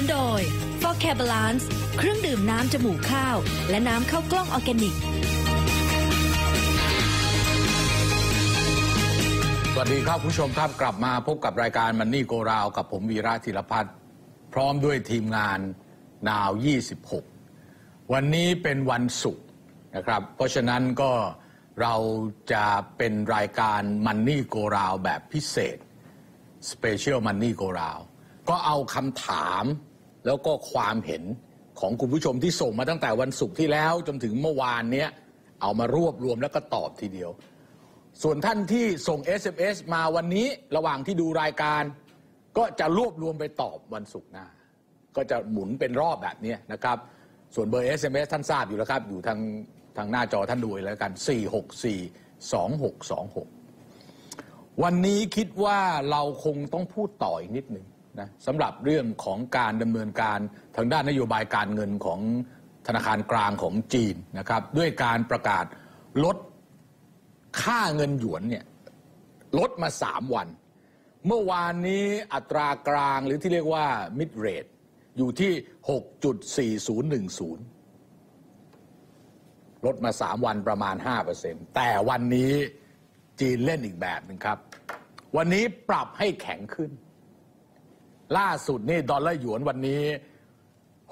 นุนโดย f o r c a b a l a n c e เครื่องดื่มน้ำจมูกข้าว และน้ำข้าวกล้องออร์แกนิก สวัสดีครับคุณผู้ชมครับกลับมาพบกับรายการมันนี่โกราวกับผมวีระธีรพัฒน์พร้อมด้วยทีมงานนาว 26 วันนี้เป็นวันศุกร์นะครับ เพราะฉะนั้นก็เราจะเป็นรายการมันนี่โกราวแบบพิเศษ Special Money Go Round ก็เอาคำถาม แล้วก็ความเห็นของคุณผู้ชมที่ส่งมาตั้งแต่วันศุกร์ที่แล้วจนถึงเมื่อวานเนี้ยเอามารวบรวมแล้วก็ตอบทีเดียว ส่วนท่านที่ส่ง SMS มาวันนี้ระหว่างที่ดูรายการ ก็จะรวบรวมไปตอบวันศุกร์หน้า ก็จะหมุนเป็นรอบแบบนี้นะครับ ส่วนเบอร์ SMS ท่านทราบอยู่แล้วครับ อยู่ทางทางหน้าจอท่านดูแล้วกัน 464 2626 วันนี้คิดว่าเราคงต้องพูดต่ออีกนิดหนึ่ง นะสำหรับเรื่องของการดำเนินการทางด้านนโยบายการเงินของธนาคารกลางของจีนนะครับด้วยการประกาศลดค่าเงินหยวนเนี่ยลดมาสามวัน เมื่อวานนี้อัตรากลางหรือที่เรียกว่า mid rate อยู่ที่ 6.4010 ลดมาสามวันประมาณ 5%แต่วันนี้จีนเล่นอีกแบบหนึ่งครับ วันนี้ปรับให้แข็งขึ้น ล่าสุดนี่ดอลลาร์หยวนวันนี้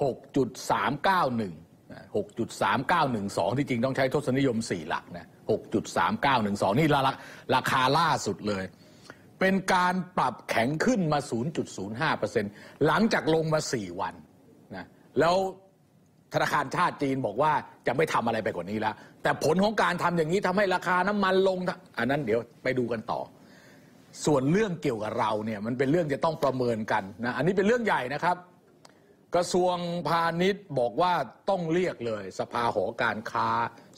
6.391นะ6.3912 ที่จริงต้องใช้ทศนิยม 4 หลักนะ 6.3912 นี่ราราคาล่าสุดเลย เป็นการปรับแข็งขึ้นมา 0.05%หลังจากลงมา 4 วันนะแล้วธนาคารชาติจีนบอกว่าจะไม่ทำอะไรไปกว่านี้แล้ว แต่ผลของการทำอย่างนี้ทำให้ราคาน้ำมันลง อันนั้นเดี๋ยวไปดูกันต่อ ส่วนเรื่องเกี่ยวกับเราเนี่ยมันเป็นเรื่องจะต้องประเมินกันนะอันนี้เป็นเรื่องใหญ่นะครับ กระทรวงพาณิชย์บอกว่าต้องเรียกเลย สภาหอการค้า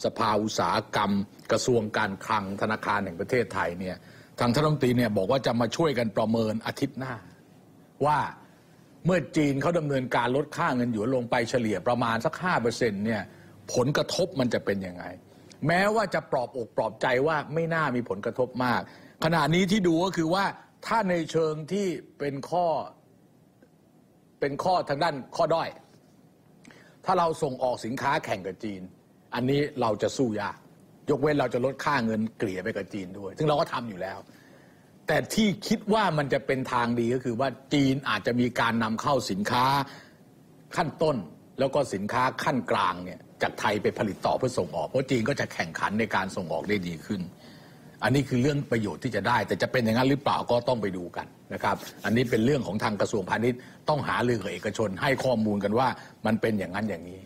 สภาอุตสาหกรรม กระทรวงการคลังธนาคารแห่งประเทศไทยเนี่ยทางท่านรัฐมนตรีเนี่ยบอกว่าจะมาช่วยกันประเมินอาทิตย์หน้า ว่าเมื่อจีนเขาดำเนินการลดค่าเงินหยวนลงไปเฉลี่ยประมาณสัก5%เนี่ยผลกระทบมันจะเป็นยังไง แม้ว่าจะปลอบอกปลอบใจว่าไม่น่ามีผลกระทบมาก ขณะนี้ที่ดูก็คือว่าถ้าในเชิงที่เป็นข้อเป็นข้อทางด้านข้อด้อย ถ้าเราส่งออกสินค้าแข่งกับจีน อันนี้เราจะสู้ยาก ยกเว้นเราจะลดค่าเงินเกลี่ยไปกับจีนด้วย ซึ่งเราก็ทำอยู่แล้ว แต่ที่คิดว่ามันจะเป็นทางดีก็คือว่าจีนอาจจะมีการนำเข้าสินค้าขั้นต้น แล้วก็สินค้าขั้นกลางเนี่ยจากไทยไปผลิตต่อเพื่อส่งออก เพราะจีนก็จะแข่งขันในการส่งออกได้ดีขึ้น อันนี้คือเรื่องประโยชน์ที่จะได้ แต่จะเป็นอย่างนั้นหรือเปล่าก็ต้องไปดูกันนะครับ อันนี้เป็นเรื่องของทางกระทรวงพาณิชย์ต้องหาเรือกับเอกชน ให้ข้อมูลกันว่ามันเป็นอย่างนั้นอย่างนี้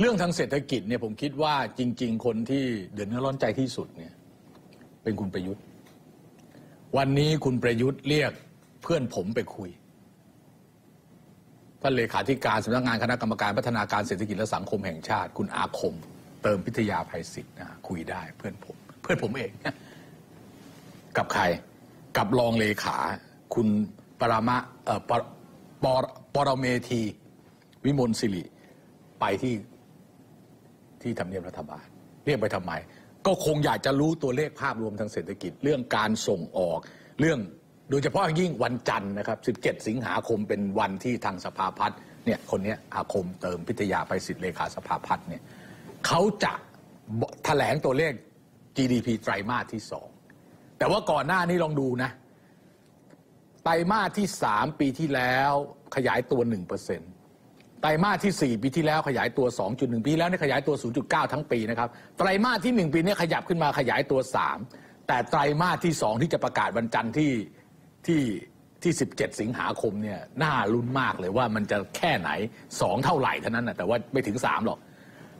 เรื่องทางเศรษฐกิจเนี่ยผมคิดว่าจริง ๆ คนที่เดือดร้อนใจที่สุดเนี่ยเป็นคุณประยุทธ์ วันนี้คุณประยุทธ์เรียกเพื่อนผมไปคุยท่านเลขาธิการสำนักงานคณะกรรมการพัฒนาการเศรษฐกิจและสังคมแห่งชาติ คุณอาคม เติมพิทยาภัยศิษย์นะคุยได้เพื่อนผม เพื่อนผมเอง กับใคร กับรองเลขา คุณปรมาเอ่อปรปรปรเมธี วิมลสิริ ไปที่ที่ทำเนียบรัฐบาล เรียกไปทำไม ก็คงอยากจะรู้ตัวเลขภาพรวมทางเศรษฐกิจ เรื่องการส่งออก เรื่องโดยเฉพาะยิ่งวันจันทร์นะครับ 17 สิงหาคมเป็นวันที่ทางสภาพัฒน์เนี่ยคนเนี้ยอาคมเติมพิทยาไปสิทธิเลขาสภาพัฒน์เนี่ยเขาจะแถลงตัวเลข GDP ไตรมาสที่สอง แต่ว่าก่อนหน้านี้ลองดูนะไตรมาสที่ 3 ปีที่แล้วขยายตัว 1%ไตรมาสที่ 4 ปีที่แล้วขยายตัว 2.1 ปีแล้วเนี่ยขยายตัว 0.9 ทั้งปีนะครับไตรมาสที่ 1 ปีนี้ขยับขึ้นมาขยายตัว 3 แต่ไตรมาสที่ 2 ที่จะประกาศวันจันทร์ที่ที่ที่ 17 สิงหาคมเนี่ยน่าลุ้นมากเลยว่ามันจะแค่ไหน 2 เท่าไหร่เท่านั้นนะแต่ว่าไม่ถึง 3 หรอก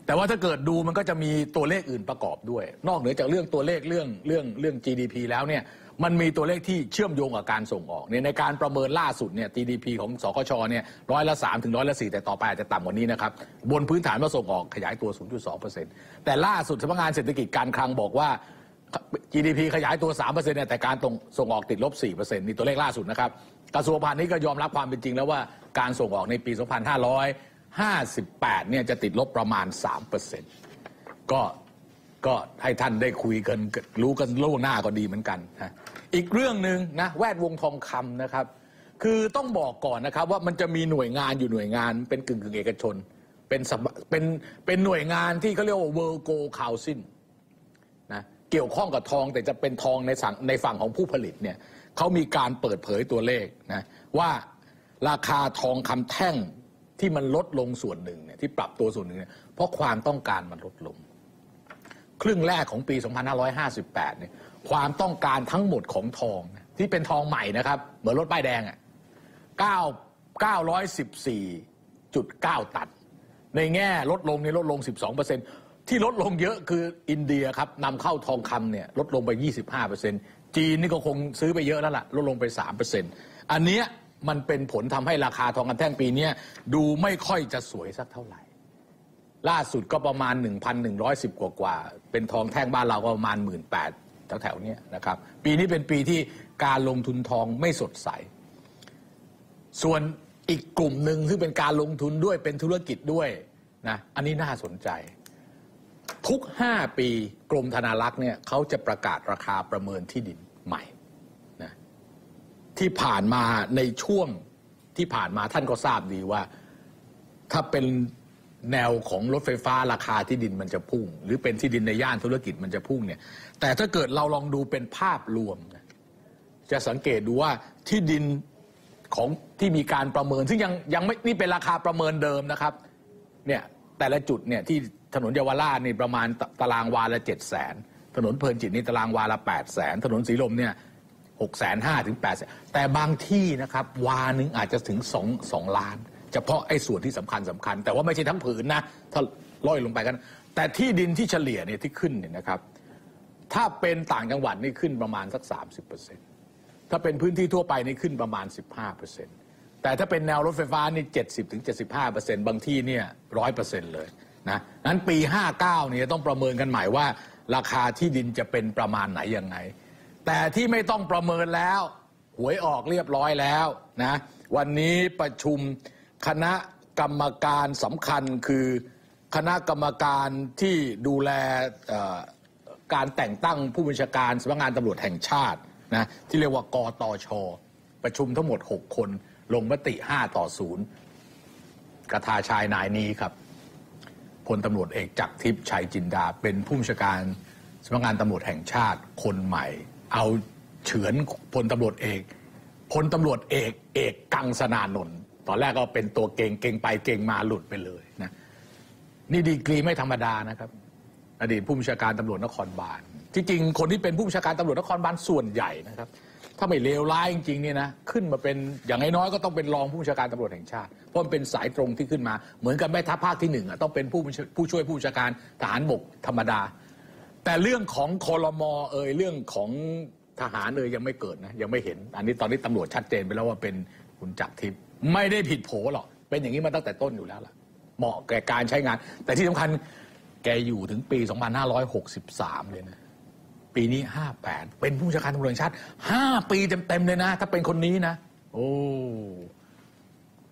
แต่ว่าถ้าเกิดดูมันก็จะมีตัวเลขอื่นประกอบด้วย นอกเหนือจากเรื่องตัวเลขเรื่องเรื่องเรื่อง GDP แล้วเนี่ยมันมีตัวเลขที่เชื่อมโยงกับการส่งออกเนี่ยในการประเมินล่าสุดเนี่ย GDP ของสคชเนี่ยร้อยละ3ถึงร้อยละ4แต่ต่อไปอาจจะต่ำกว่านี้นะครับ บนพื้นฐานว่าส่งออกขยายตัว 0.2%แต่ล่าสุดสำนักงานเศรษฐกิจการคลังบอกว่า GDP ขยายตัว3%เนี่ยแต่การตรงส่งออกติดลบ 4%นี่ตัวเลขล่าสุดนะครับกระทรวงพาณิชย์ก็ยอมรับความเป็นจริงแล้วว่าการส่งออกในปี 2500 58เนี่ยจะติดลบประมาณ 3%ก็ก็ให้ท่านได้คุยกันรู้กันล่วงหน้าก็ดีเหมือนกันนะอีกเรื่องหนึ่งนะแวดวงทองคำนะครับ คือต้องบอกก่อนนะครับว่ามันจะมีหน่วยงานอยู่หน่วยงานเป็นกึ่งกึ่งเอกชน เป็นสเป็นเป็นหน่วยงานที่เขาเรียกว่า World Gold Council นะเกี่ยวข้องกับทองแต่จะเป็นทองในสั่งในฝั่งของผู้ผลิตเนี่ยเขามีการเปิดเผยตัวเลขนะว่าราคาทองคำแท่ง ที่มันลดลงส่วนหนึ่งเนี่ยที่ปรับตัวส่วนหนึ่งเนี่ยเพราะความต้องการมันลดลง ครึ่งแรกของปี 2558 เนี่ยความต้องการทั้งหมดของทอง ที่เป็นทองใหม่นะครับ เหมือนรถป้ายแดงอะ่ะ9 914.9 ตัน ในแง่ลดลงเนี่ยลดลง 12%ที่ลดลงเยอะคืออินเดียครับนำเข้าทองคำเนี่ยลดลงไป 25%จีนนี่ก็คงซื้อไปเยอะแล้วล่ะ ลดลงไป 3%อันเนี้ย มันเป็นผลทำให้ราคาทองคำแท่งปีเนี้ดูไม่ค่อยจะสวยสักเท่าไหร่ ล่าสุดก็ประมาณ 1,110 กว่ากว่า เป็นทองแท่งบ้านเราก็ประมาณ 1 8 0 0 0แถวๆนี้นะครับ ปีนี้เป็นปีที่การลงทุนทองไม่สดใส ส่วนอีกกลุ่มหนึ่งซึ่งเป็นการลงทุนด้วยเป็นธุรกิจด้วยนะอันนี้น่าสนใจ ทุก 5 ปีกรมธนารักษ์เนี่ยเขาจะประกาศราคาประเมินที่ดินใหม่ ที่ผ่านมาในช่วงที่ผ่านมาท่านก็ทราบดีว่า ถ้าเป็นแนวของรถไฟฟ้าราคาที่ดินมันจะพุ่ง หรือเป็นที่ดินในย่านธุรกิจมันจะพุ่งเนี่ยแต่ถ้าเกิดเราลองดูเป็นภาพรวมนะจะสังเกตดูว่าที่ดินของที่มีการประเมิน ซึ่งยังยังไม่นี่เป็นราคาประเมินเดิมนะครับเนี่ยแต่ละจุดเนี่ยที่ถนนเยาวราชนี่ประมาณตตารางวาละเจ็ดแสนถนนเพลินจิตนี่ตารางวาละแปดแสนถนนสีลมเนี่ย หกแสนห้าถึงแปดแสนแต่บางที่นะครับ วาหนึ่งอาจจะถึงสองสองล้าน เฉพาะไอ้ส่วนที่สำคัญสำคัญ แต่ว่าไม่ใช่ทั้งผืนนะ ถ้าล่อยลงไปกัน แต่ที่ดินที่เฉลี่ยเนี่ยที่ขึ้นเนี่ยนะครับ ถ้าเป็นต่างจังหวัดนี่ขึ้นประมาณสัก 30%ถ้าเป็นพื้นที่ทั่วไปนี่ขึ้นประมาณ 15%แต่ถ้าเป็นแนวรถไฟฟ้านี่70-75%บางที่เนี่ย100%เลยนะนั้นปี 59เนี่ยต้องประเมินกันใหม่ว่า ราคาที่ดินจะเป็นประมาณไหนยังไง แต่ที่ไม่ต้องประเมินแล้ว หวยออกเรียบร้อยแล้วนะวันนี้ประชุมคณะกรรมการสำคัญคือคณะกรรมการที่ดูแลการแต่งตั้งผู้บัญชาการสำนักงานตำรวจแห่งชาตินะที่เรียกว่ากตช ประชุมทั้งหมด 6 คน ลงมติ 5 ต่อ 0 กระทาชายนายนี้ครับพลตำรวจเอกจักรทิพย์ชัยจินดา เป็นผู้บัญชาการสำนักงานตำรวจแห่งชาติคนใหม่ เอาเฉือนพลตำรวจเอกพลตำรวจเอกเอกกังสนานนท์ตอนแรกก็เป็นตัวเก่งเก่งไปเก่งมาหลุดไปเลยนะนี่ดีกรีไม่ธรรมดานะครับอดีตผู้บัญชาการตำรวจนครบาลที่จริงคนที่เป็นผู้บัญชาการตำรวจนครบาลส่วนใหญ่นะครับ ถ้าไม่เลวร้ายจริงๆเนี่ยนะขึ้นมาเป็นอย่างน้อยก็ต้องเป็นรองผู้บัญชาการตำรวจแห่งชาติเพราะมันเป็นสายตรงที่ขึ้นมา เหมือนกับแม่ทัพภาคที่หนึ่งอะต้องเป็นผู้ผู้ช่วยผู้บัญชาการทหารบกธรรมดา แต่เรื่องของคอรมอเอ่ยเรื่องของทหารเอ่ยยังไม่เกิดนะยังไม่เห็น อันนี้ตอนนี้ตำรวจชัดเจนไปแล้วว่าเป็นคุณจักรทิพย์ไม่ได้ผิดโผหรอกเป็นอย่างนี้มาตั้งแต่ต้นอยู่แล้วล่ะ เหมาะแก่การใช้งาน แต่ที่สำคัญแกอยู่ถึงปี 2563 เลยนะ ปีนี้ 58 เป็นผู้บัญชาการตำรวจชาติ 5 ปีเต็มๆเลยนะ ถ้าเป็นคนนี้นะ โอ้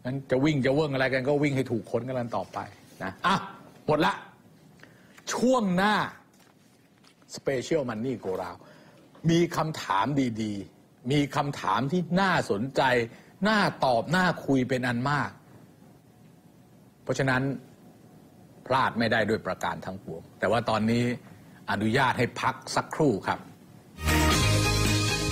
งั้นจะวิ่งจะเวิ้งอะไรกันก็วิ่งให้ถูกคนกันต่อไปนะอะหมดละ ช่วงหน้า Special Money Go Round มีคำถามดีๆ มีคำถามที่น่าสนใจ น่าตอบ น่าคุยเป็นอันมาก เพราะฉะนั้นพลาดไม่ได้ด้วยประการทั้งปวง แต่ว่าตอนนี้อนุญาตให้พักสักครู่ครับ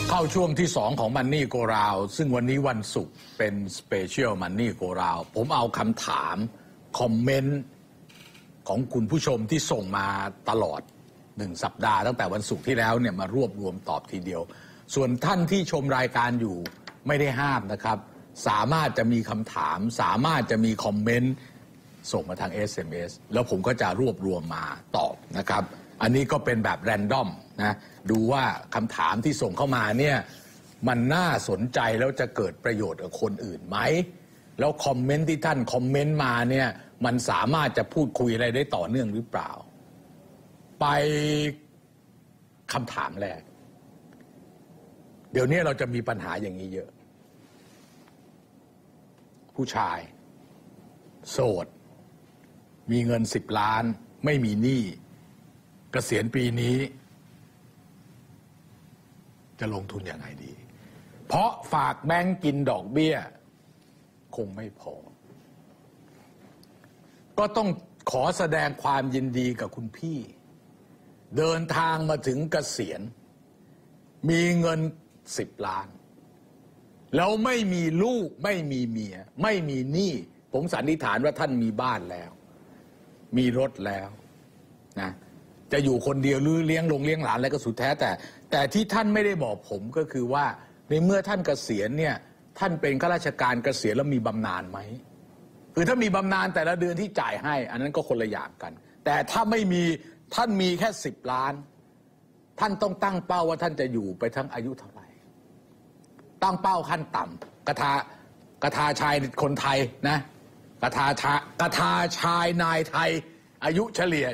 เข้าช่วงที่2ของ Money Go Round ซึ่งวันนี้วันศุกร์เป็น Special Money Go Round ผมเอาคำถาม คอมเมนต์ ของคุณผู้ชมที่ส่งมาตลอด หนึ่งสัปดาห์ตั้งแต่วันศุกร์ที่แล้วเนี่ยมารวบรวมตอบทีเดียว ส่วนท่านที่ชมรายการอยู่ไม่ได้ห้ามนะครับ สามารถจะมีคำถาม สามารถจะมีคอมเมนต์ส่งมาทาง SMS แล้วผมก็จะรวบรวมมาตอบนะครับ อันนี้ก็เป็นแบบแรนดอมนะดูว่าคำถามที่ส่งเข้ามาเนี่ยมันน่าสนใจแล้วจะเกิดประโยชน์กับคนอื่นไหม แล้วคอมเมนต์ที่ท่านคอมเมนต์มาเนี่ยมันสามารถจะพูดคุยอะไรได้ต่อเนื่องหรือเปล่า ไปคำถามแรก เดี๋ยวนี้เราจะมีปัญหาอย่างนี้เยอะ ผู้ชาย โสด มีเงินสิบล้าน ไม่มีหนี้เกษียณปีนี้ จะลงทุนยังไงดี เพราะฝากแบงก์กินดอกเบี้ย คงไม่พอ ก็ต้องขอแสดงความยินดีกับคุณพี่ เดินทางมาถึงเกษียณ มีเงินสิบล้าน แล้วไม่มีลูกไม่มีเมีย ไม่มีหนี้ผมสันนิษฐานว่าท่านมีบ้านแล้ว มีรถแล้วนะจะอยู่คนเดียวหรือเลี้ยงลงเลี้ยงหลานอะไรก็สุดแท้แต่ แต่ที่ท่านไม่ได้บอกผมก็คือว่า ในเมื่อท่านเกษียณเนี่ยท่านเป็นข้าราชการเกษียณแล้วมีบำนาญไหมคือถ้ามีบำนาญแต่ละเดือนที่จ่ายให้ อันนั้นก็คนละอย่างกัน แต่ถ้าไม่มี ท่านมีแค่สิบล้าน ท่านต้องตั้งเป้าว่าท่านจะอยู่ไปทั้งอายุเท่าไหร่ ตั้งเป้าขั้นต่ำกระทากระทาชายคนไทยนะกระทาชากระทาชายนายไทย อายุเฉลี่ย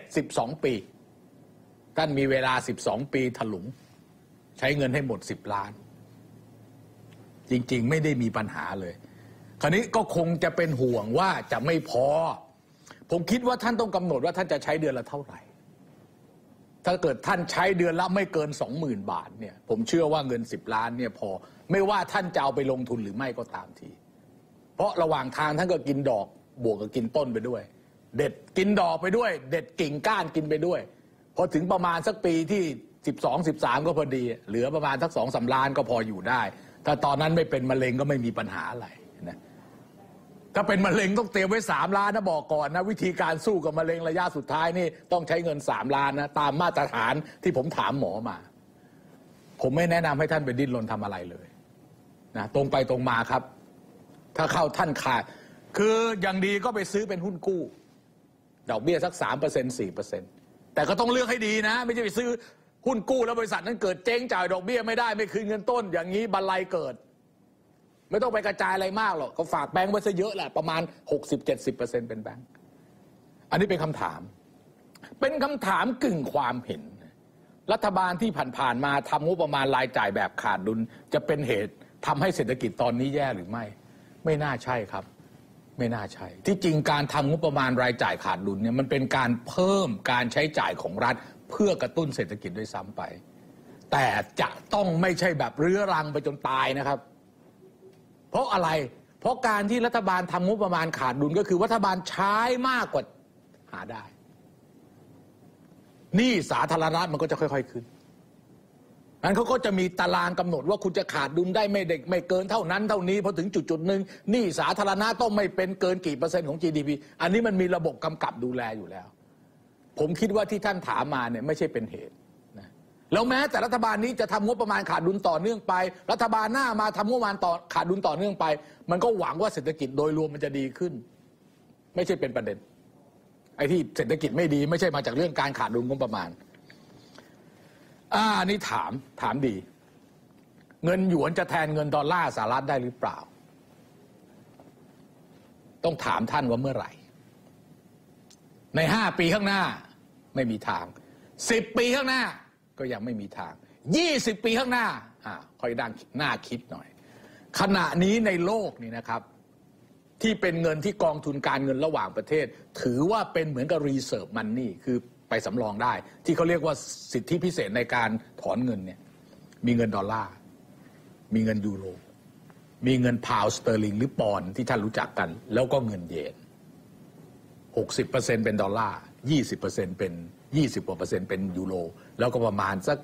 72ปี ท่านมีเวลา12ปีถลุง ใช้เงินให้หมด10ล้าน จริง ๆ ไม่ได้มีปัญหาเลย คราวนี้ก็คงจะเป็นห่วงว่าจะไม่พอ ผมคิดว่าท่านต้องกำหนดว่าท่านจะใช้เดือนละเท่าไหร่ ถ้าเกิดท่านใช้เดือนละไม่เกิน20,000บาทเนี่ยผมเชื่อว่าเงิน10ล้านเนี่ยพอไม่ว่าท่านจะเอาไปลงทุนหรือไม่ก็ตามที เพราะระหว่างทางท่านก็กินดอกบวกกับกินต้นไปด้วย เด็ดกินดอกไปด้วย เด็ดกิ่งก้านกินไปด้วยพอถึงประมาณสักปีที่12 13ก็พอดี เหลือประมาณสักสองสาล้านก็พออยู่ได้ ถ้าตอนนั้นไม่เป็นมะเร็งก็ไม่มีปัญหาอะไรนะ ถ้าเป็นมะเร็งต้องเตรียมไว้ 3 ล้านนะบอกก่อนนะ วิธีการสู้กับมะเร็งระยะสุดท้ายนี่ต้องใช้เงิน 3 ล้านนะตามมาตรฐานที่ผมถามหมอมา ผมไม่แนะนำให้ท่านไปดิ้นรนทำอะไรเลยนะตรงไปตรงมาครับ ถ้าเข้าท่านขาด คืออย่างดีก็ไปซื้อเป็นหุ้นกู้ ดอกเบี้ยสักสามเปอร์เซ็นสี่เปอร์เซ็นแต่ก็ต้องเลือกให้ดีนะ ไม่ใช่ไปซื้อหุ้นกู้แล้วบริษัทนั้นเกิดเจ๊งจ่ายดอกเบี้ยไม่ได้ไม่คืนเงินต้น อย่างนี้บันไลเกิด ไม่ต้องไปกระจายอะไรมากหรอกก็ฝากแบงก์ไว้ซะเยอะแหละประมาณหกสิบเจ็ดสิบเปอร์เซ็นเป็นแบงก์อันนี้เป็นคำถาม เป็นคำถามกึ่งความเห็น รัฐบาลที่ผ่านๆมาทำงบประมาณรายจ่ายแบบขาดดุล จะเป็นเหตุทำให้เศรษฐกิจตอนนี้แย่หรือไม่ ไม่น่าใช่ครับ ไม่น่าใช่ ที่จริงการทำงบประมาณรายจ่ายขาดดุลเนี่ยมันเป็นการเพิ่มการใช้จ่ายของรัฐ เพื่อกระตุ้นเศรษฐกิจด้วยซ้ำไป แต่จะต้องไม่ใช่แบบเรื้อรังไปจนตายนะครับ เพราะอะไร เพราะการที่รัฐบาลทำงบประมาณขาดดุลก็คือรัฐบาลใช้มากกว่าหาได้หนี่สาธารณะมันก็จะค่อย ๆ ขึ้นนั้นเขาก็จะมีตารางกำหนดว่าคุณจะขาดดุลได้ไม่เด็กไม่เกินเท่านั้นเท่านี้พอถึงจุดจุดหนึ่งหนี้สาธารณะต้องไม่เป็นเกินกี่เปอร์เซ็นต์ของ GDP อันนี้มันมีระบบกำกับดูแลอยู่แล้ว ผมคิดว่าที่ท่านถามมาเนี่ยไม่ใช่เป็นเหตุ แล้วแม้แต่รัฐบาลนี้จะทำงบประมาณขาดดุลต่อเนื่องไป รัฐบาลหน้ามาทำงบประมาณต่อขาดดุลต่อเนื่องไป มันก็หวังว่าเศรษฐกิจโดยรวมมันจะดีขึ้น ไม่ใช่เป็นประเด็น ไอ้ที่เศรษฐกิจไม่ดี ไม่ใช่มาจากเรื่องการขาดดุลงบประมาณ อ่านี่ถามถามดี เงินหยวนจะแทนเงินดอลลาร์สหรัฐได้หรือเปล่า ต้องถามท่านว่าเมื่อไหร่ ในห้าปีข้างหน้า ไม่มีทางสิบปีข้างหน้า ก็ยังไม่มีทางยี่สิบปีข้างหน้าอ่าคอยดังหน้าคิดหน่อย ขณะนี้ในโลกนี่นะครับ ที่เป็นเงินที่กองทุนการเงินระหว่างประเทศ ถือว่าเป็นเหมือนกับรีเซิร์ฟมันนี่คือไปสำรองได้ ที่เขาเรียกว่าสิทธิพิเศษในการถอนเงินเนี่ยมีเงินดอลลาร์มีเงินยูโรมีเงินพาวสเตอร์ลิงหรือปอนที่ท่านรู้จักกัน แล้วก็เงินเยน60%เป็นดอลลาร์20%เป็น 20กว่าเปอร์เซ็นต์เป็นยูโรแล้วก็ประมาณสัก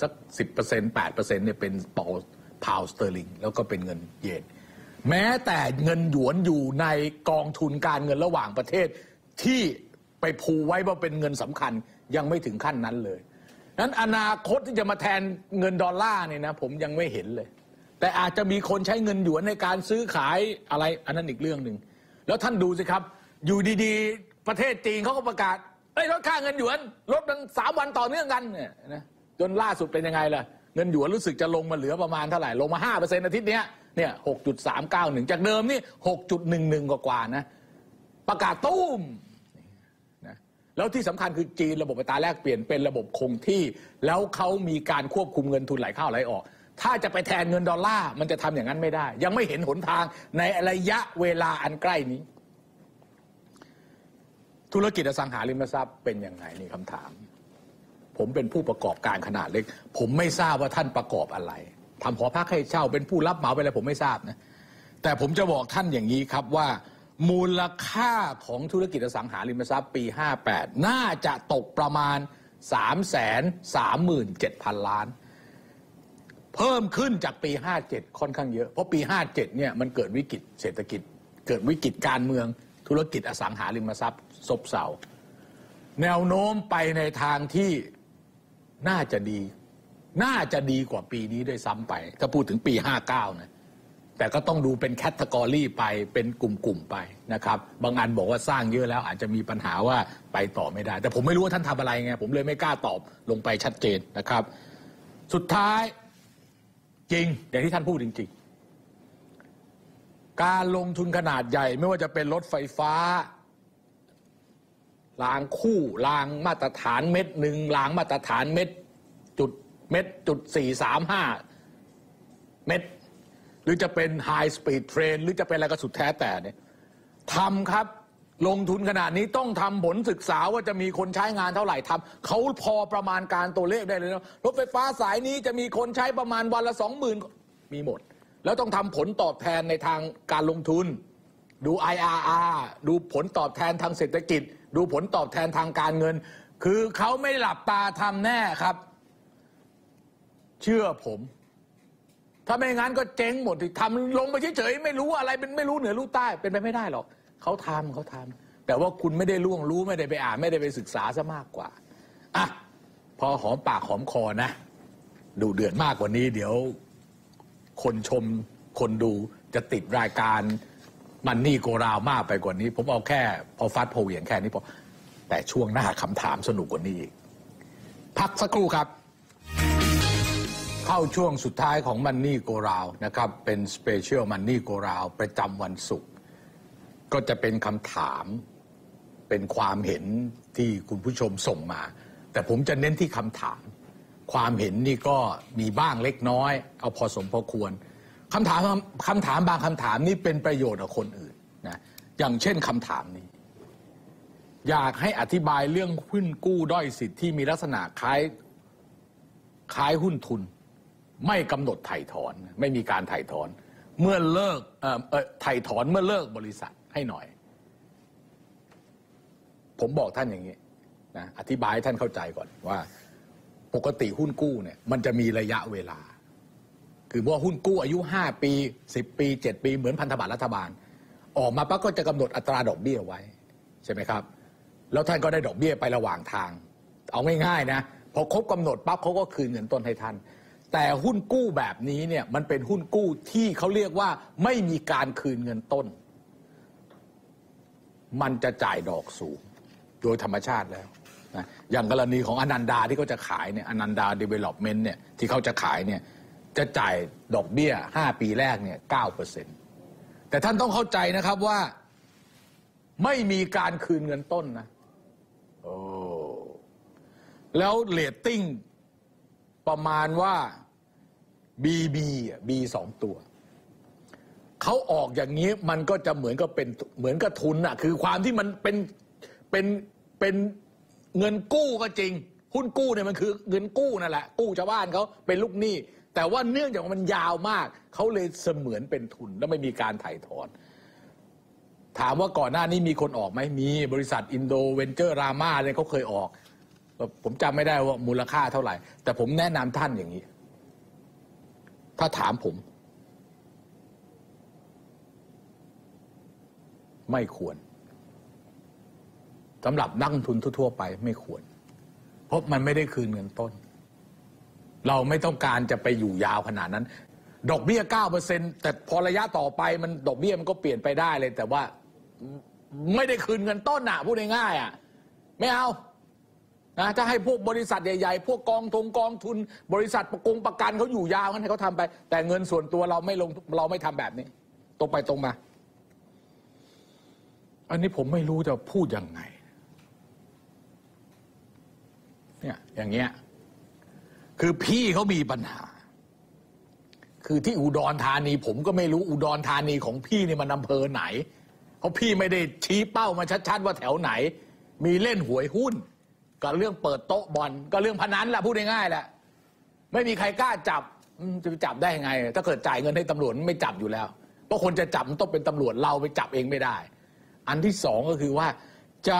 สัก10% 8%เซ็นต์เนี่ยเป็นปอพาวสเตอร์ลิงแล้วก็เป็นเงินเยนแม้แต่เงินหยวนอยู่ในกองทุนการเงินระหว่างประเทศที่ไปพูไว้ว่าเป็นเงินสำคัญยังไม่ถึงขั้นนั้นเลยนั้นอนาคตที่จะมาแทนเงินดอลลาร์เนี่ยนะผมยังไม่เห็นเลย แต่อาจจะมีคนใช้เงินหยวนในการซื้อขายอะไรอันนั้นอีกเรื่องหนึ่งแล้วท่านดูสิครับ อยู่ดีๆ ประเทศจีนเขาก็ประกาศ เอ้ลดค่าเงินหยวนลดมันสามวันต่อเนื่องกันเนี่ยนะจนล่าสุดเป็นยังไงล่ะ เงินหยวนรู้สึกจะลงมาเหลือประมาณเท่าไหร่ ลงมาห้าเปอร์เซ็นต์อาทิตย์เนี้ยเนี่ยหกจุดสามเก้าหนึ่งจากเดิมนี่หกจุดหนึ่งหนึ่งกว่าๆนะ ประกาศตุ้มนะแล้วที่สำคัญคือจีนระบบอัตราแลกเปลี่ยนเป็นระบบคงที่ แล้วเขามีการควบคุมเงินทุนไหลเข้าไหลออก ถ้าจะไปแทนเงินดอลลาร์มันจะทำอย่างนั้นไม่ได้ ยังไม่เห็นหนทางในระยะเวลาอันใกล้นี้ ธุรกิจอสังหาริมทรัพย์เป็นยังไงนี่คำถาม ผมเป็นผู้ประกอบการขนาดเล็ก ผมไม่ทราบว่าท่านประกอบอะไรทำหอพักให้เช่าเป็นผู้รับเหมาเป็นอะไรผมไม่ทราบนะแต่ผมจะบอกท่านอย่างนี้ครับว่า มูลค่าของธุรกิจอสังหาริมทรัพย์ปี 58 น่าจะตกประมาณ 3 3 7 0 0 0 ล้าน เพิ่มขึ้นจากปี 57 ค่อนข้างเยอะ เพราะปี 57เนี่ยมันเกิดวิกฤตเศรษฐกิจ เกิดวิกฤตการเมืองธุรกิจอสังหาริมทรัพย์ ซบเซาแนวโน้มไปในทางที่น่าจะดี น่าจะดีกว่าปีนี้ด้วยซ้ำไป ถ้าพูดถึงปี 59 นะ แต่ก็ต้องดูเป็นแคตตากรีไปเป็นกลุ่มๆไปนะครับ บางอันบอกว่าสร้างเยอะแล้วอาจจะมีปัญหาว่าไปต่อไม่ได้ แต่ผมไม่รู้ว่าท่านทำอะไรไง ผมเลยไม่กล้าตอบลงไปชัดเจนนะครับ สุดท้ายจริงอย่างที่ท่านพูดจริง ๆ การลงทุนขนาดใหญ่ไม่ว่าจะเป็นรถไฟฟ้า รางคู่รางมาตรฐานเม็ดหนึ่งรางมาตรฐานเม็ดจุดเม็ดจุดสี่สามห้าเม็ดหรือจะเป็นไฮสปีดเทรนหรือจะเป็นอะไรก็สุดแท้แต่เนี่ยทำครับลงทุนขนาดนี้ต้องทำผลศึกษาว่าจะมีคนใช้งานเท่าไหร่ทำเขาพอประมาณการตัวเลขได้เลยนะรถไฟฟ้าสายนี้จะมีคนใช้ประมาณวันละสองหมื่นมีหมด แล้วต้องทำผลตอบแทนในทางการลงทุน ดู IRR ดูผลตอบแทนทางเศรษฐกิจ ดูผลตอบแทนทางการเงิน คือเขาไม่หลับตาทำแน่ครับ เชื่อผม ถ้าไม่งั้นก็เจ๊งหมดที่ทำลงไปเฉยๆไม่รู้อะไรเป็นไม่รู้เหนือรู้ใต้เป็นไปไม่ได้หรอกเขาทำเขาทำแต่ว่าคุณไม่ได้ล่วงรู้ไม่ได้ไปอ่านไม่ได้ไปศึกษาซะมากกว่าอะพอหอมปากหอมคอนะดูเดือดมากกว่านี้ เดี๋ยว คนชมคนดูจะติดรายการ มันนี่โกราวมากไปกว่านี้ ผมเอาแค่ พอฟัดพอเหวี่ยงแค่นี้พอแต่ช่วงหน้าคำถามสนุกกว่านี้อีก พักสักครู่ครับ เข้าช่วงสุดท้ายของมันนี่โกราวนะครับ เป็นสเปเชียลมันนี่โกราวประจำวันศุกร์ก็จะเป็นคำถามเป็นความเห็นที่คุณผู้ชมส่งมา แต่ผมจะเน้นที่คำถาม ความเห็นนี่ก็มีบ้างเล็กน้อย เอาพอสมพอควร คำถามคำถามบางคำถามนี่เป็นประโยชน์กับคนอื่นนะอย่างเช่นคำถามนี้ อยากให้อธิบายเรื่องหุ้นกู้ด้อยสิทธิ์ที่มีลักษณะคล้ายคล้ายหุ้นทุน ไม่กำหนดไถ่ถอน ไม่มีการไถ่ถอน เมื่อเลิกเอ่อเอ่อไถ่ถอนเมื่อเลิกบริษัทให้หน่อย ผมบอกท่านอย่างนี้นะอธิบายให้ท่านเข้าใจก่อนว่า ปกติหุ้นกู้เนี่ยมันจะมีระยะเวลา คือว่าหุ้นกู้อายุ 5 ปี 10 ปี 7 ปี เหมือนพันธบัตรรัฐบาล ออกมาปั๊บก็จะกำหนดอัตราดอกเบี้ยไว้ ใช่ไหมครับ แล้วท่านก็ได้ดอกเบี้ยไประหว่างทาง เอาง่ายๆนะพอครบกำหนดปั๊บเขาก็คืนเงินต้นให้ท่าน แต่หุ้นกู้แบบนี้เนี่ยมันเป็นหุ้นกู้ที่เขาเรียกว่าไม่มีการคืนเงินต้น มันจะจ่ายดอกสูงโดยธรรมชาติแล้วนะอย่างกรณีของอนันดาที่เขาจะขายเนี่ยอนันดาเดเวล็อปเมนต์เนี่ยที่เขาจะขายเนี่ย จะจ่ายดอกเบี้ย 5 ปีแรกเนี่ย9เปอร์เซ็นต์แต่ท่านต้องเข้าใจนะครับว่า ไม่มีการคืนเงินต้นนะโอ้แล้วเรตติ้งประมาณว่า BB อะ B สองตัว เขาออกอย่างนี้มันก็จะเหมือนกับเป็นเหมือนกับทุนอะคือความที่มันเป็นเป็นเป็นเงินกู้ก็จริง หุ้นกู้เนี่ยมันคือเงินกู้นั่นแหละ กู้ชาวบ้านเขาเป็นลูกหนี้ แต่ว่าเนื่องจากว่ามันยาวมาก เขาเลยเสมือนเป็นทุนแล้วไม่มีการถ่ายถอน ถามว่าก่อนหน้านี้มีคนออกไหมมีบริษัทอินโดเวนเจอร์รามาเนี่ยเขาเคยออก ผมจำไม่ได้ว่ามูลค่าเท่าไหร่ แต่ผมแนะนำท่านอย่างนี้ ถ้าถามผม ไม่ควรสำหรับนักทุนทั่วไปไม่ควร เพราะมันไม่ได้คืนเงินต้น เราไม่ต้องการจะไปอยู่ยาวขนาดนั้น ดอกเบี้ย 9%แต่พอระยะต่อไปมันดอกเบี้ยมันก็เปลี่ยนไปได้เลย แต่ว่าไม่ได้คืนเงินต้นน่ะพูดง่ายๆอะไม่เอานะถ้าให้พวกบริษัทใหญ่ ๆ พวกกองทงกองทุน บริษัทประกงประกันเขาอยู่ยาวงั้นให้เขาทำไป แต่เงินส่วนตัวเราไม่ลงเราไม่ทำแบบนี้ ตรงไปตรงมา อันนี้ผมไม่รู้จะพูดยังไง เนี่ยอย่างเงี้ย คือพี่เขามีปัญหา คือที่อุดรธานี ผมก็ไม่รู้อุดรธานีของพี่นี่มันอำเภอไหน เพราะพี่ไม่ได้ชี้เป้ามาชัดๆว่าแถวไหน มีเล่นหวยหุ้นก็เรื่องเปิดโต๊ะบอลก็เรื่องพนันแหละพูดง่ายๆแหละไม่มีใครกล้าจับจะไปจับได้ยังไง ถ้าเกิดจ่ายเงินให้ตำรวจไม่จับอยู่แล้วเพราะคนจะจับต้องเป็นตำรวจเราไปจับเองไม่ได้ อันที่สองก็คือว่าจะ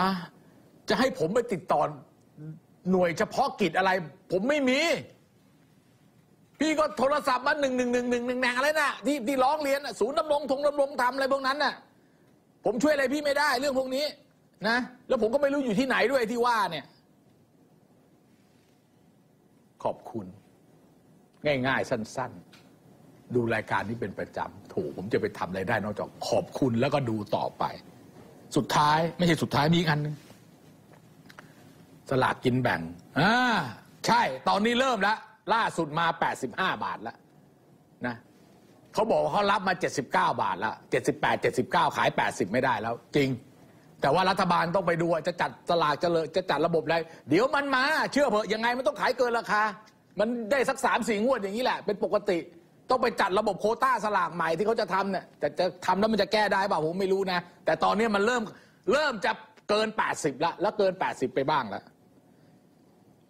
จะให้ผมไปติดต่อหน่วยเฉพาะกิจอะไร ผมไม่มี พี่ก็โทรศัพท์มาหนึ่งหนึ่งหนึ่งหนึ่งหนึ่งแหน่งอะไรน่ะที่ที่ร้องเรียนศูนย์ดำรงทงดำรงธรรมอะไรพวกนั้นน่ะผมช่วยอะไรพี่ไม่ได้เรื่องพวกนี้นะแล้วผมก็ไม่รู้อยู่ที่ไหนด้วยที่ว่าเนี่ย ขอบคุณ ง่าย ๆ สั้น ๆ ดูรายการนี้เป็นประจำถูก ผมจะไปทำอะไรได้นอกจากขอบคุณแล้วก็ดูต่อไป สุดท้ายไม่ใช่สุดท้ายมีอีกอันหนึงสลากกินแบ่งอ่าใช่ ตอนนี้เริ่มแล้ว ล่าสุดมา 85 บาทแล้วนะเขาบอกเขารับมา 79 บาทแล้ว78 79 ขาย 80 ไม่ได้แล้ว จริง แต่ว่ารัฐบาลต้องไปดูจะจัดสลากจะเลยจะจัดระบบอะไรเดี๋ยวมันมา เชื่อเถอะยังไงมันต้องขายเกินราคา มันได้สักสามสี่งวดอย่างนี้แหละ เป็นปกติต้องไปจัดระบบโคต้าสลากใหม่ที่เขาจะทำเนี่ยแต่จะทำแล้วมันจะแก้ได้เปล่าผมไม่รู้นะ แต่ตอนนี้มันเริ่มเริ่มจะเกิน 80ล้วแล้วเกิน 80 ไปบ้างแล้ว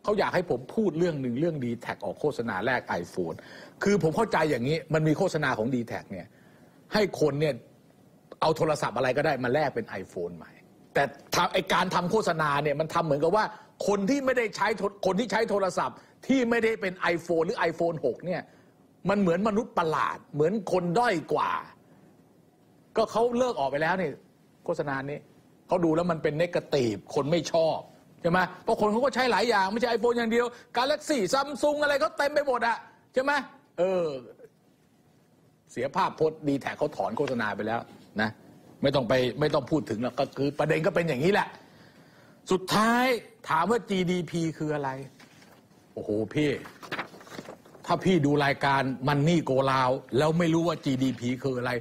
เขาอยากให้ผมพูดเรื่องหนึ่งเรื่องดีแท็ออกโฆษณาแรก iPhone คือผมเข้าใจอย่างนี้ มันมีโฆษณาของดีแท็เนี่ยให้คนเนี่ยเอาโทรศัพท์อะไรก็ได้มาแลกเป็น iPhone ใหม่ แต่ไอการทำโฆษณาเนี่ยมันทำเหมือนกับว่าคนที่ไม่ได้ใช้คนที่ใช้โทรศัพท์ ที่ไม่ได้เป็น iPhone หรือ iPhone 6 เนี่ยมันเหมือนมนุษย์ประหลาด เหมือนคนด้อยกว่า ก็เขาเลิกออกไปแล้วนี่โฆษณานี้เขาดูแล้วมันเป็นเนกาตีฟคนไม่ชอบ ช่ไหมเพราะคนเขาก็ใช้หลายอย่าง ไม่ใช่ไอโฟนอย่างเดียวกาแล็กซี่ซัมซุงอะไรเขาเต็มไปหมดอะใช่ไหมเออ เสียภาพพจน์ดีแท็เขาถอนโฆษณาไปแล้วนะไม่ต้องไปไม่ต้องพูดถึงแล้วก็คือประเด็นก็เป็นอย่างนี้แหละ สุดท้ายถามว่า GDP คืออะไร โอ้โหพี่ ถ้าพี่ดูรายการมันนี่โกลาว แล้วไม่รู้ว่า GDP คืออะไร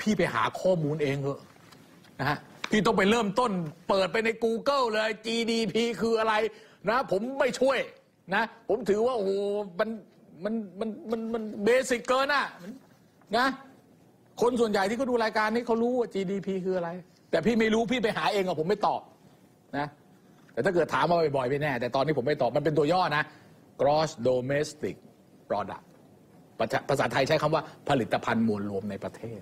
พี่ไปหาข้อมูลเองเถอะนะฮะ พี่ต้องไปเริ่มต้นเปิดไปใน Google เลย GDP คืออะไรนะ ผมไม่ช่วยนะ ผมถือว่า โอ้โหมันมันมันมันมันเบสิกเกินอะนะคนส่วนใหญ่ที่เขาดูรายการนี้เขารู้ว่า GDP คืออะไร แต่พี่ไม่รู้พี่ไปหาเองอะผมไม่ตอบนะแต่ถ้าเกิดถามมาบ่อยๆไม่แน่ แต่ตอนนี้ผมไม่ตอบมันเป็นตัวย่อนะ gross domestic product ภาษาภาษาไทยใช้คำว่าผลิตภัณฑ์มวลรวมในประเทศ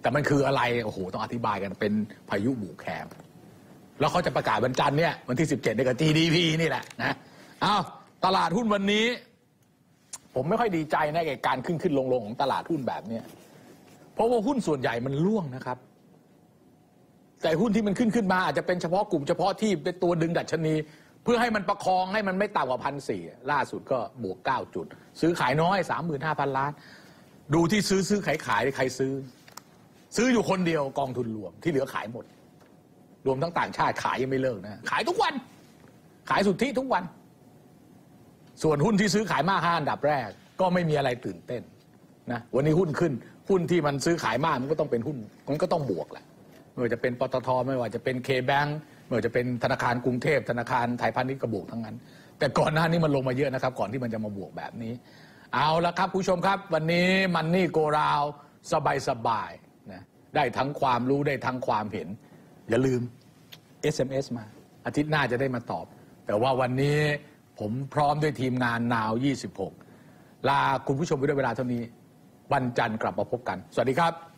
แต่มันคืออะไรโอ้โหต้องอธิบายกันเป็นพายุหมู่แคมแล้วเขาจะประกาศวันจันทร์เนี่ยวันที่ 17เนี่ยกับ GDP นี่แหละนะอ้าวตลาดหุ้นวันนี้ ผมไม่ค่อยดีใจนะกับการขึ้นขึ้นลงลงของตลาดหุ้นแบบเนี้ยเพราะว่าหุ้นส่วนใหญ่มันร่วงนะครับ แต่หุ้นที่มันขึ้นขึ้นมาอาจจะเป็นเฉพาะกลุ่มเฉพาะที่เป็นตัวดึงดัชนี เพื่อให้มันประคองให้มันไม่ต่ำกว่าพันสี่ล่าสุดก็บวกเก้าจุด ซื้อขายน้อยสามหมื่นห้าพันล้าน ดูที่ซื้อซื้อขายขายใครซื้อ ซื้ออยู่คนเดียวกองทุนรวมที่เหลือขายหมด รวมทั้งต่างชาติขายยังไม่เลิกนะขายทุกวัน ขายสุทธิทุกวัน ส่วนหุ้นที่ซื้อขายมากห้าอันดับแรก ก็ไม่มีอะไรตื่นเต้นนะวันนี้หุ้นขึ้นหุ้นที่มันซื้อขายมากมันก็ต้องเป็นหุ้นมันก็ต้องบวกแหละไม่ว่าจะเป็นปตทไม่ว่าจะเป็นเคแบงไม่ว่าจะเป็นธนาคารกรุงเทพธนาคารไทยพาณิชย์กระบวกทั้งนั้น แต่ก่อนหน้านี้มันลงมาเยอะนะครับ ก่อนที่มันจะมาบวกแบบนี้ เอาละครับผู้ชมครับ วันนี้มันนี่โกราวสบายสบาย ได้ทั้งความรู้ได้ทั้งความเห็น อย่าลืม SMS มา อาทิตย์หน้าจะได้มาตอบ แต่ว่าวันนี้ผมพร้อมด้วยทีมงานนาว 26 ลาคุณผู้ชมไปด้วยเวลาเท่านี้ วันจันทร์กลับมาพบกัน สวัสดีครับ